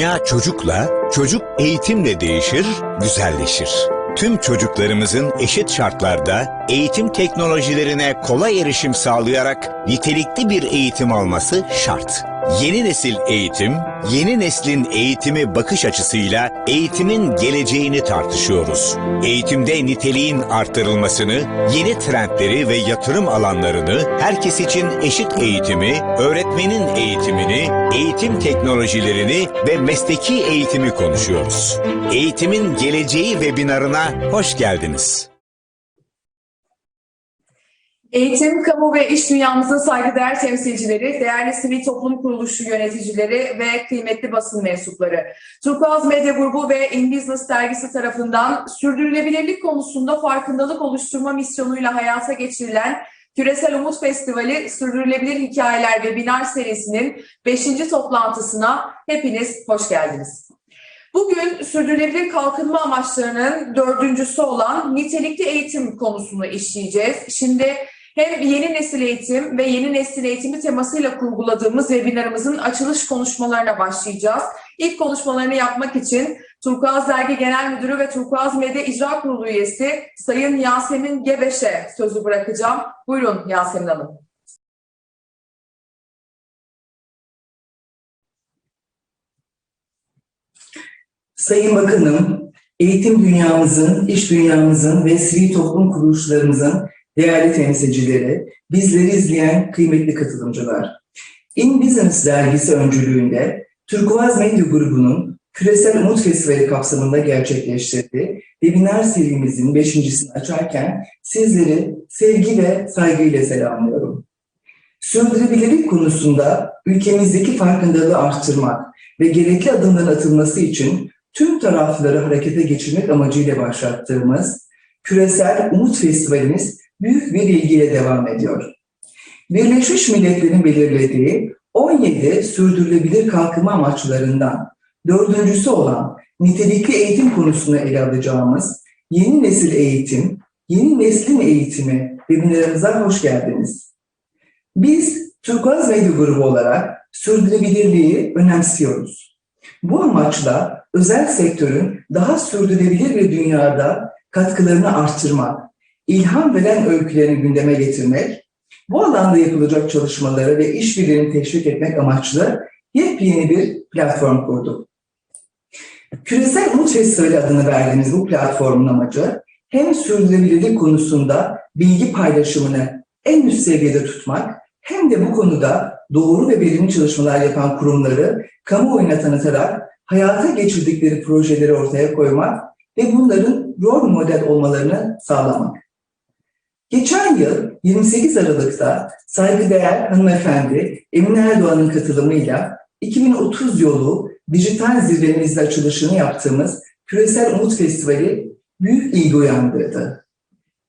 Dünya çocukla, çocuk eğitimle değişir, güzelleşir. Tüm çocuklarımızın eşit şartlarda eğitim teknolojilerine kolay erişim sağlayarak nitelikli bir eğitim alması şart. Yeni nesil eğitim, yeni neslin eğitimi bakış açısıyla eğitimin geleceğini tartışıyoruz. Eğitimde niteliğin arttırılmasını, yeni trendleri ve yatırım alanlarını, herkes için eşit eğitimi, öğretmenin eğitimini, eğitim teknolojilerini ve mesleki eğitimi konuşuyoruz. Eğitimin Geleceği webinarına hoş geldiniz. Eğitim, kamu ve iş dünyamızın saygıdeğer temsilcileri, değerli sivil toplum kuruluşu yöneticileri ve kıymetli basın mensupları. Turkuaz Medya Grubu ve In Business dergisi tarafından sürdürülebilirlik konusunda farkındalık oluşturma misyonuyla hayata geçirilen Küresel Umut Festivali Sürdürülebilir Hikayeler Webinar serisinin 5. toplantısına hepiniz hoş geldiniz. Bugün sürdürülebilir kalkınma amaçlarının dördüncüsü olan nitelikli eğitim konusunu işleyeceğiz. Şimdi hem yeni nesil eğitim ve yeni nesil eğitimi temasıyla kurguladığımız webinarımızın açılış konuşmalarına başlayacağız. İlk konuşmalarını yapmak için Turkuaz Dergi Genel Müdürü ve Turkuaz Medya İcra Kurulu üyesi Sayın Yasemin Gebeş'e sözü bırakacağım. Buyurun Yasemin Hanım. Sayın Bakanım, eğitim dünyamızın, iş dünyamızın ve sivil toplum kuruluşlarımızın değerli temsilcileri, bizleri izleyen kıymetli katılımcılar. In Business dergisi öncülüğünde Turkuaz Medya Grubu'nun Küresel Umut Festivali kapsamında gerçekleştirdiği webinar serimizin beşincisini açarken sizleri sevgi ve saygıyla selamlıyorum. Sürdürülebilirlik konusunda ülkemizdeki farkındalığı arttırmak ve gerekli adımların atılması için tüm tarafları harekete geçirmek amacıyla başlattığımız Küresel Umut Festivalimiz büyük bir ilgiyle devam ediyor. Birleşmiş Milletler'in belirlediği 17 sürdürülebilir kalkınma amaçlarından dördüncüsü olan nitelikli eğitim konusunu ele alacağımız yeni nesil eğitim, yeni neslin eğitimi webinarımıza hoş geldiniz. Biz Turkuaz Medya Grubu olarak sürdürülebilirliği önemsiyoruz. Bu amaçla özel sektörün daha sürdürülebilir bir dünyada katkılarını arttırmak, ilham veren öykülerini gündeme getirmek, bu alanda yapılacak çalışmaları ve işbirliğini teşvik etmek amaçlı yepyeni bir platform kurduk. Küresel Umut Festivali adını verdiğimiz bu platformun amacı hem sürdürülebilirlik konusunda bilgi paylaşımını en üst seviyede tutmak hem de bu konuda doğru ve verimli çalışmalar yapan kurumları kamuoyuna tanıtarak hayata geçirdikleri projeleri ortaya koymak ve bunların rol model olmalarını sağlamak. Geçen yıl 28 Aralık'ta saygıdeğer hanımefendi Emine Erdoğan'ın katılımıyla 2030 yolu dijital zirvemizde açılışını yaptığımız Küresel Umut Festivali büyük ilgi uyandırdı.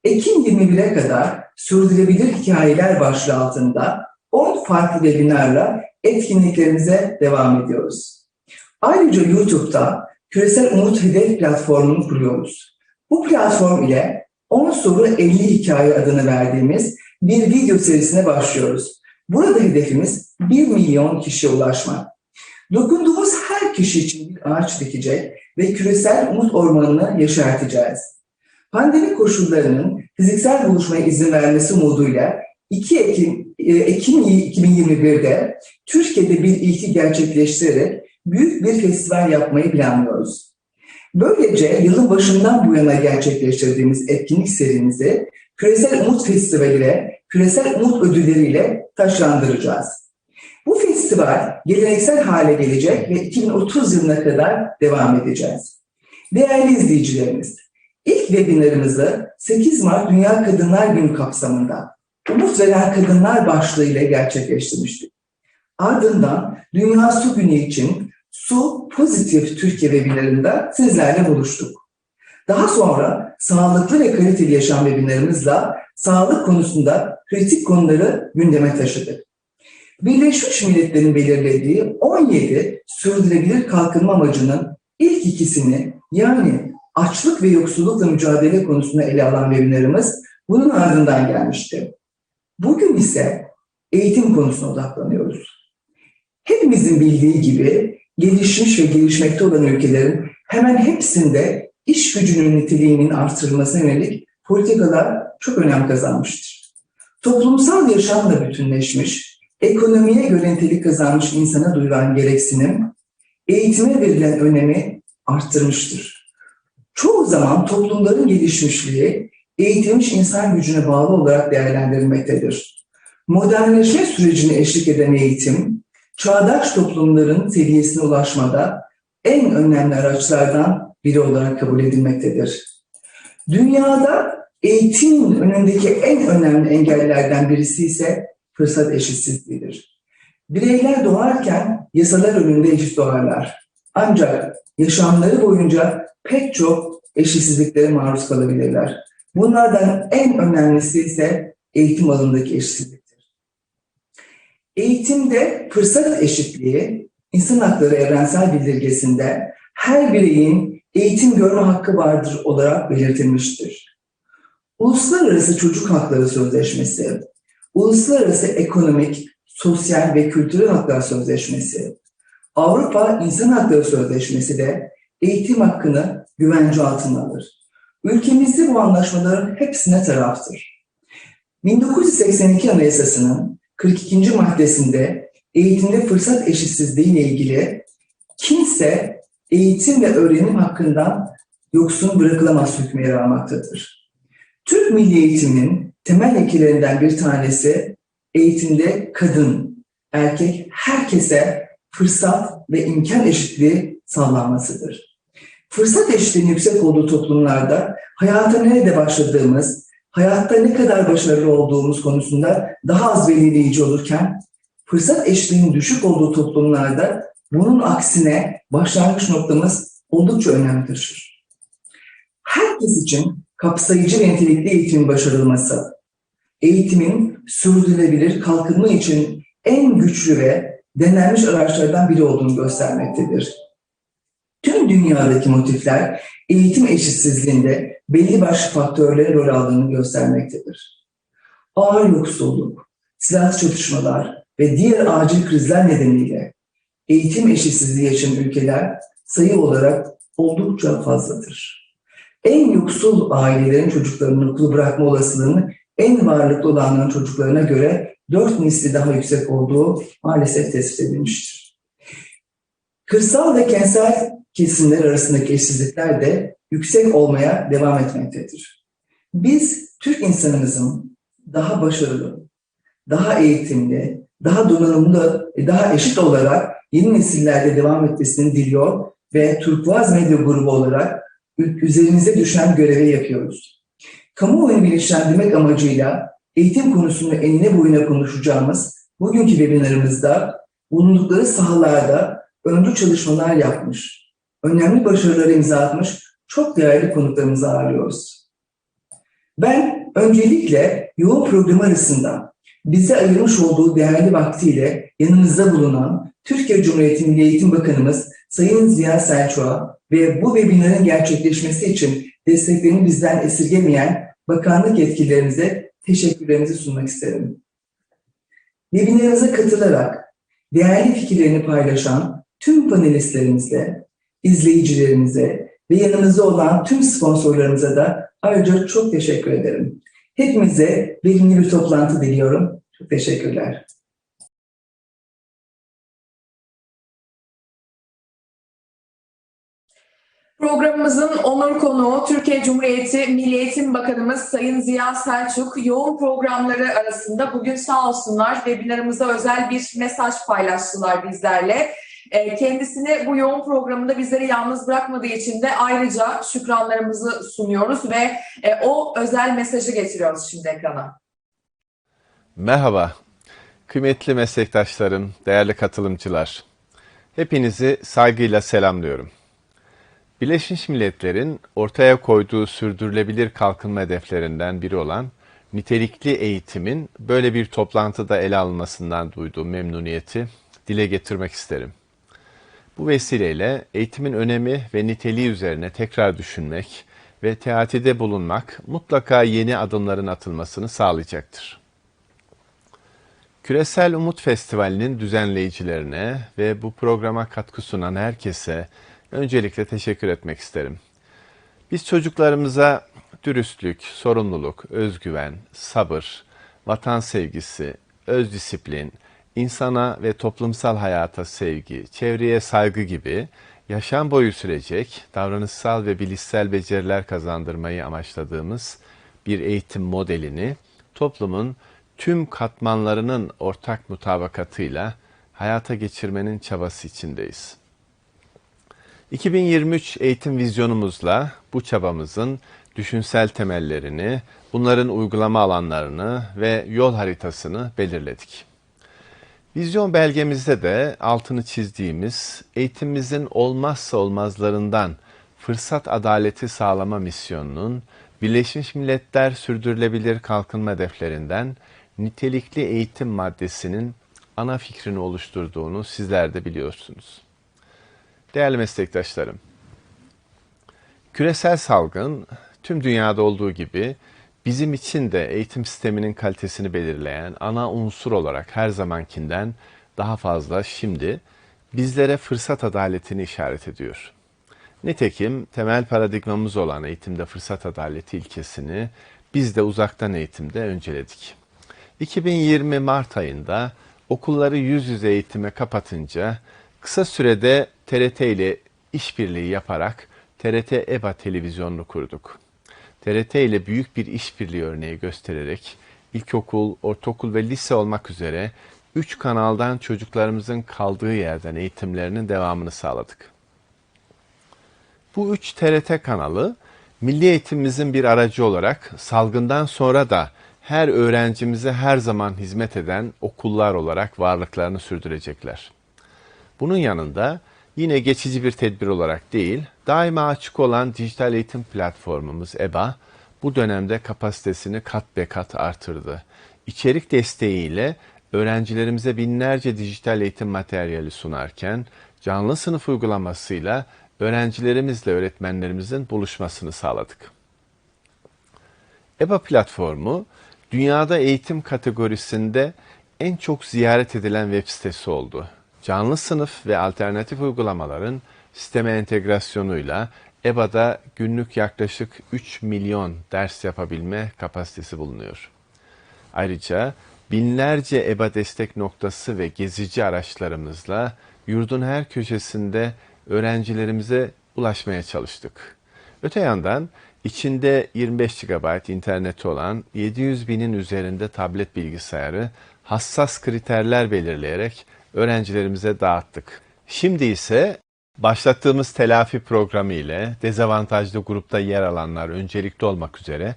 Ekim 21'e kadar sürdürülebilir hikayeler başlığı altında 10 farklı webinarla etkinliklerimize devam ediyoruz. Ayrıca YouTube'da Küresel Umut Hedef platformunu kuruyoruz. Bu platform ile 10 soru 50 hikaye adını verdiğimiz bir video serisine başlıyoruz. Burada hedefimiz 1 milyon kişiye ulaşmak. Dokunduğumuz her kişi için bir ağaç dikecek ve küresel umut ormanını yaşartacağız. Pandemi koşullarının fiziksel buluşmaya izin vermesi umuduyla 2 Ekim, e, Ekim 2021'de Türkiye'de bir ilki gerçekleştirerek büyük bir festival yapmayı planlıyoruz. Böylece yılın başından bu yana gerçekleştirdiğimiz etkinlik serimizi Küresel Umut Festivali ve Küresel Umut Ödülleri ile taşlandıracağız. Bu festival geleneksel hale gelecek ve 2030 yılına kadar devam edeceğiz. Değerli izleyicilerimiz, ilk webinarımızı 8 Mart Dünya Kadınlar Günü kapsamında Umut Veren Kadınlar başlığıyla gerçekleştirmiştik. Ardından Dünya Su Günü için Su Pozitif Türkiye webinarında sizlerle buluştuk. Daha sonra sağlıklı ve kaliteli yaşam webinarımızla sağlık konusunda kritik konuları gündeme taşıdık. Birleşmiş Milletler'in belirlediği 17 sürdürülebilir kalkınma amacının ilk ikisini yani açlık ve yoksullukla mücadele konusunda ele alan webinarımız bunun ardından gelmişti. Bugün ise eğitim konusuna odaklanıyoruz. Hepimizin bildiği gibi gelişmiş ve gelişmekte olan ülkelerin hemen hepsinde iş gücünün niteliğinin artırılmasına yönelik politikalar çok önem kazanmıştır. Toplumsal yaşam da bütünleşmiş, ekonomiye göre nitelik kazanmış insana duyulan gereksinim, eğitime verilen önemi arttırmıştır. Çoğu zaman toplumların gelişmişliği eğitilmiş insan gücüne bağlı olarak değerlendirilmektedir. Modernleşme sürecine eşlik eden eğitim, çağdaş toplumların seviyesine ulaşmada en önemli araçlardan biri olarak kabul edilmektedir. Dünyada eğitimin önündeki en önemli engellerden birisi ise fırsat eşitsizliğidir. Bireyler doğarken yasalar önünde eşit doğarlar. Ancak yaşamları boyunca pek çok eşitsizliklere maruz kalabilirler. Bunlardan en önemlisi ise eğitim alanındaki eşitsizliktir. Eğitimde fırsat eşitliği, insan hakları evrensel bildirgesinde her bireyin eğitim görme hakkı vardır olarak belirtilmiştir. Uluslararası Çocuk Hakları Sözleşmesi, Uluslararası Ekonomik, Sosyal ve Kültürel Haklar Sözleşmesi, Avrupa İnsan Hakları Sözleşmesi de eğitim hakkını güvence altına alır. Ülkemizde bu anlaşmaların hepsine taraftır. 1982 Anayasası'nın 42. maddesinde eğitimde fırsat eşitsizliği ile ilgili kimse eğitim ve öğrenim hakkından yoksun bırakılamaz hükmü yer almaktadır. Türk milli eğitiminin temel ilkelerinden bir tanesi eğitimde kadın, erkek, herkese fırsat ve imkan eşitliği sağlanmasıdır. Fırsat eşitliğinin yüksek olduğu toplumlarda hayata nerede başladığımız, hayatta ne kadar başarılı olduğumuz konusunda daha az belirleyici olurken, fırsat eşitliğinin düşük olduğu toplumlarda bunun aksine başlangıç noktamız oldukça önem taşır. Herkes için kapsayıcı ve nitelikli eğitimin başarılması, eğitimin sürdürülebilir kalkınma için en güçlü ve denenmiş araçlardan biri olduğunu göstermektedir. Tüm dünyadaki motifler eğitim eşitsizliğinde belli başlı faktörlerin rol aldığını göstermektedir. Ağır yoksulluk, silahlı çatışmalar ve diğer acil krizler nedeniyle eğitim eşitsizliği yaşayan ülkeler sayı olarak oldukça fazladır. En yoksul ailelerin çocuklarının okulu bırakma olasılığının en varlıklı olanların çocuklarına göre 4 misli daha yüksek olduğu maalesef tespit edilmiştir. Kırsal ve kentsel kesimler arasındaki eşsizlikler de yüksek olmaya devam etmektedir. Biz Türk insanımızın daha başarılı, daha eğitimli, daha donanımlı, daha eşit olarak yeni nesillerde devam etmesini diliyor ve Turkuaz Medya Grubu olarak üzerimize düşen görevi yapıyoruz. Kamuoyunu bilinçlendirmek amacıyla eğitim konusunu enine boyuna konuşacağımız bugünkü webinarımızda bulundukları sahalarda öncü çalışmalar yapmış, önemli başarılara imza atmış çok değerli konuklarımızı ağırlıyoruz. Ben öncelikle yoğun program arasında bize ayırmış olduğu değerli vaktiyle yanımızda bulunan Türkiye Cumhuriyeti Milli Eğitim Bakanımız Sayın Ziya Selçuk'a ve bu webinarın gerçekleşmesi için desteklerini bizden esirgemeyen bakanlık yetkililerimize teşekkürlerimizi sunmak isterim. Webinarımıza katılarak değerli fikirlerini paylaşan tüm panelistlerimizle, izleyicilerimize ve yanımızda olan tüm sponsorlarımıza da ayrıca çok teşekkür ederim. Hepimize verimli bir toplantı diliyorum. Çok teşekkürler. Programımızın onur konuğu Türkiye Cumhuriyeti Milli Eğitim Bakanımız Sayın Ziya Selçuk yoğun programları arasında bugün sağ olsunlar webinarımıza özel bir mesaj paylaştılar bizlerle. Ee, kendisini bu yoğun programında bizleri yalnız bırakmadığı için de ayrıca şükranlarımızı sunuyoruz ve e, o özel mesajı getiriyoruz şimdi ekrana. Merhaba, kıymetli meslektaşlarım, değerli katılımcılar. Hepinizi saygıyla selamlıyorum. Birleşmiş Milletler'in ortaya koyduğu sürdürülebilir kalkınma hedeflerinden biri olan nitelikli eğitimin böyle bir toplantıda ele alınmasından duyduğum memnuniyeti dile getirmek isterim. Bu vesileyle eğitimin önemi ve niteliği üzerine tekrar düşünmek ve teatide bulunmak mutlaka yeni adımların atılmasını sağlayacaktır. Küresel Umut Festivali'nin düzenleyicilerine ve bu programa katkı sunan herkese öncelikle teşekkür etmek isterim. Biz çocuklarımıza dürüstlük, sorumluluk, özgüven, sabır, vatan sevgisi, öz disiplin, insana ve toplumsal hayata sevgi, çevreye saygı gibi yaşam boyu sürecek davranışsal ve bilişsel beceriler kazandırmayı amaçladığımız bir eğitim modelini toplumun tüm katmanlarının ortak mutabakatıyla hayata geçirmenin çabası içindeyiz. 2023 eğitim vizyonumuzla bu çabamızın düşünsel temellerini, bunların uygulama alanlarını ve yol haritasını belirledik. Vizyon belgemizde de altını çizdiğimiz eğitimimizin olmazsa olmazlarından fırsat adaleti sağlama misyonunun Birleşmiş Milletler Sürdürülebilir Kalkınma Hedeflerinden nitelikli eğitim maddesinin ana fikrini oluşturduğunu sizler de biliyorsunuz. Değerli meslektaşlarım, küresel salgın tüm dünyada olduğu gibi bizim için de eğitim sisteminin kalitesini belirleyen ana unsur olarak her zamankinden daha fazla şimdi bizlere fırsat adaletini işaret ediyor. Nitekim temel paradigmamız olan eğitimde fırsat adaleti ilkesini biz de uzaktan eğitimde önceledik. 2020 Mart ayında okulları yüz yüze eğitime kapatınca kısa sürede TRT ile işbirliği yaparak TRT EBA televizyonunu kurduk. TRT ile büyük bir işbirliği örneği göstererek ilkokul, ortaokul ve lise olmak üzere 3 kanaldan çocuklarımızın kaldığı yerden eğitimlerinin devamını sağladık. Bu 3 TRT kanalı milli eğitimimizin bir aracı olarak salgından sonra da her öğrencimize her zaman hizmet eden okullar olarak varlıklarını sürdürecekler. Bunun yanında yine geçici bir tedbir olarak değil, daima açık olan dijital eğitim platformumuz EBA bu dönemde kapasitesini kat be kat artırdı. İçerik desteğiyle öğrencilerimize binlerce dijital eğitim materyali sunarken canlı sınıf uygulamasıyla öğrencilerimizle öğretmenlerimizin buluşmasını sağladık. EBA platformu dünyada eğitim kategorisinde en çok ziyaret edilen web sitesi oldu. Canlı sınıf ve alternatif uygulamaların sisteme entegrasyonuyla EBA'da günlük yaklaşık 3 milyon ders yapabilme kapasitesi bulunuyor. Ayrıca binlerce EBA destek noktası ve gezici araçlarımızla yurdun her köşesinde öğrencilerimize ulaşmaya çalıştık. Öte yandan içinde 25 GB interneti olan 700 binin üzerinde tablet bilgisayarı hassas kriterler belirleyerek öğrencilerimize dağıttık. Şimdi ise başlattığımız telafi programı ile dezavantajlı grupta yer alanlar öncelikli olmak üzere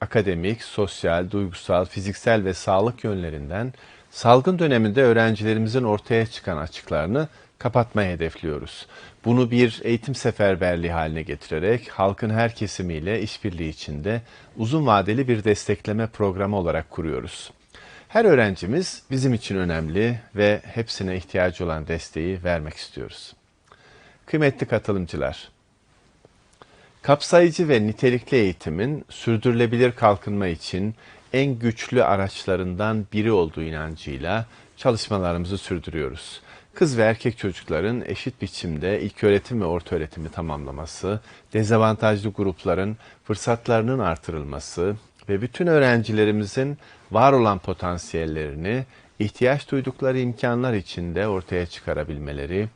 akademik, sosyal, duygusal, fiziksel ve sağlık yönlerinden salgın döneminde öğrencilerimizin ortaya çıkan açıklarını kapatmayı hedefliyoruz. Bunu bir eğitim seferberliği haline getirerek halkın her kesimiyle işbirliği içinde uzun vadeli bir destekleme programı olarak kuruyoruz. Her öğrencimiz bizim için önemli ve hepsine ihtiyacı olan desteği vermek istiyoruz. Kıymetli katılımcılar, kapsayıcı ve nitelikli eğitimin sürdürülebilir kalkınma için en güçlü araçlarından biri olduğu inancıyla çalışmalarımızı sürdürüyoruz. Kız ve erkek çocukların eşit biçimde ilk öğretim ve orta öğretimi tamamlaması, dezavantajlı grupların fırsatlarının artırılması ve bütün öğrencilerimizin var olan potansiyellerini ihtiyaç duydukları imkanlar içinde ortaya çıkarabilmeleri,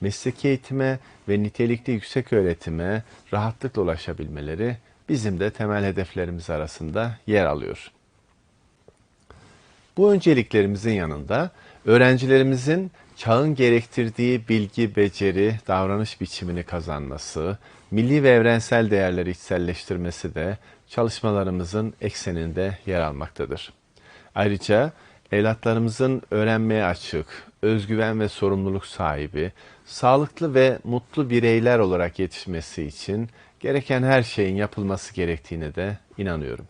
mesleki eğitime ve nitelikli yüksek öğretime rahatlıkla ulaşabilmeleri bizim de temel hedeflerimiz arasında yer alıyor. Bu önceliklerimizin yanında öğrencilerimizin çağın gerektirdiği bilgi, beceri, davranış biçimini kazanması, milli ve evrensel değerleri içselleştirmesi de çalışmalarımızın ekseninde yer almaktadır. Ayrıca evlatlarımızın öğrenmeye açık, özgüven ve sorumluluk sahibi, sağlıklı ve mutlu bireyler olarak yetişmesi için gereken her şeyin yapılması gerektiğine de inanıyorum.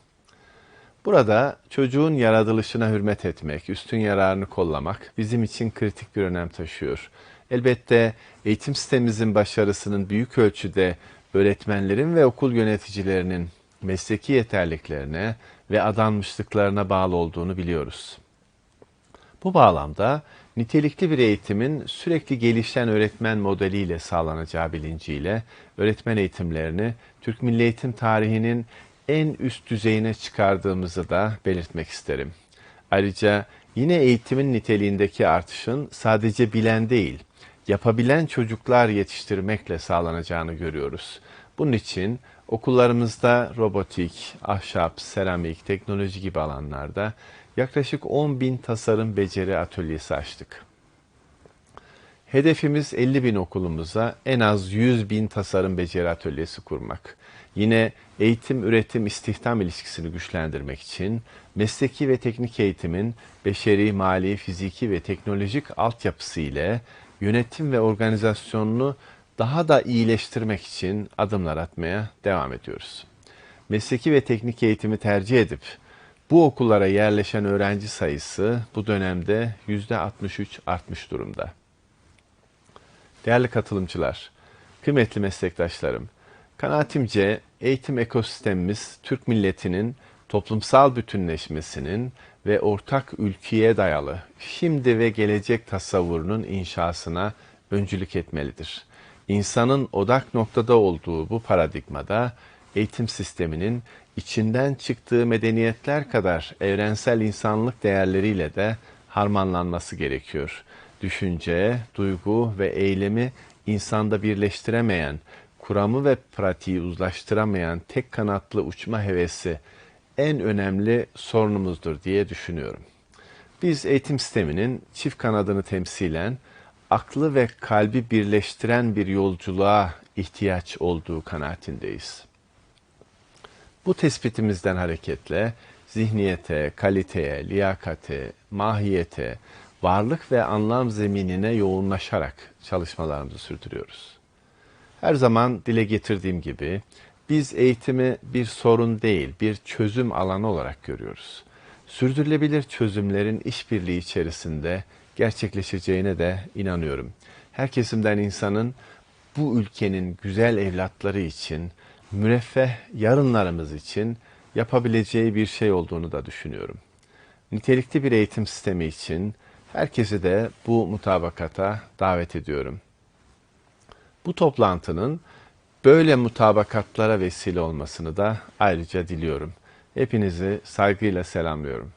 Burada çocuğun yaratılışına hürmet etmek, üstün yararını kollamak bizim için kritik bir önem taşıyor. Elbette eğitim sistemimizin başarısının büyük ölçüde öğretmenlerin ve okul yöneticilerinin mesleki yeterliklerine ve adanmışlıklarına bağlı olduğunu biliyoruz. Bu bağlamda nitelikli bir eğitimin sürekli gelişen öğretmen modeliyle sağlanacağı bilinciyle öğretmen eğitimlerini Türk Milli Eğitim tarihinin en üst düzeyine çıkardığımızı da belirtmek isterim. Ayrıca yine eğitimin niteliğindeki artışın sadece bilen değil, yapabilen çocuklar yetiştirmekle sağlanacağını görüyoruz. Bunun için okullarımızda robotik, ahşap, seramik, teknoloji gibi alanlarda yaklaşık 10 bin tasarım beceri atölyesi açtık. Hedefimiz 50 bin okulumuza en az 100 bin tasarım beceri atölyesi kurmak. Yine eğitim, üretim, istihdam ilişkisini güçlendirmek için mesleki ve teknik eğitimin beşeri, mali, fiziki ve teknolojik altyapısı ile yönetim ve organizasyonunu daha da iyileştirmek için adımlar atmaya devam ediyoruz. Mesleki ve teknik eğitimi tercih edip bu okullara yerleşen öğrenci sayısı bu dönemde %63 artmış durumda. Değerli katılımcılar, kıymetli meslektaşlarım, kanaatimce eğitim ekosistemimiz Türk milletinin toplumsal bütünleşmesinin ve ortak ülkeye dayalı şimdi ve gelecek tasavvurunun inşasına öncülük etmelidir. İnsanın odak noktada olduğu bu paradigmada eğitim sisteminin içinden çıktığı medeniyetler kadar evrensel insanlık değerleriyle de harmanlanması gerekiyor. Düşünce, duygu ve eylemi insanda birleştiremeyen, kuramı ve pratiği uzlaştıramayan tek kanatlı uçma hevesi en önemli sorunumuzdur diye düşünüyorum. Biz eğitim sisteminin çift kanadını temsilen aklı ve kalbi birleştiren bir yolculuğa ihtiyaç olduğu kanaatindeyiz. Bu tespitimizden hareketle zihniyete, kaliteye, liyakate, mahiyete, varlık ve anlam zeminine yoğunlaşarak çalışmalarımızı sürdürüyoruz. Her zaman dile getirdiğim gibi biz eğitimi bir sorun değil, bir çözüm alanı olarak görüyoruz. Sürdürülebilir çözümlerin işbirliği içerisinde gerçekleşeceğine de inanıyorum. Her kesimden insanın bu ülkenin güzel evlatları için, müreffeh yarınlarımız için yapabileceği bir şey olduğunu da düşünüyorum. Nitelikli bir eğitim sistemi için herkesi de bu mutabakata davet ediyorum. Bu toplantının böyle mutabakatlara vesile olmasını da ayrıca diliyorum. Hepinizi saygıyla selamlıyorum.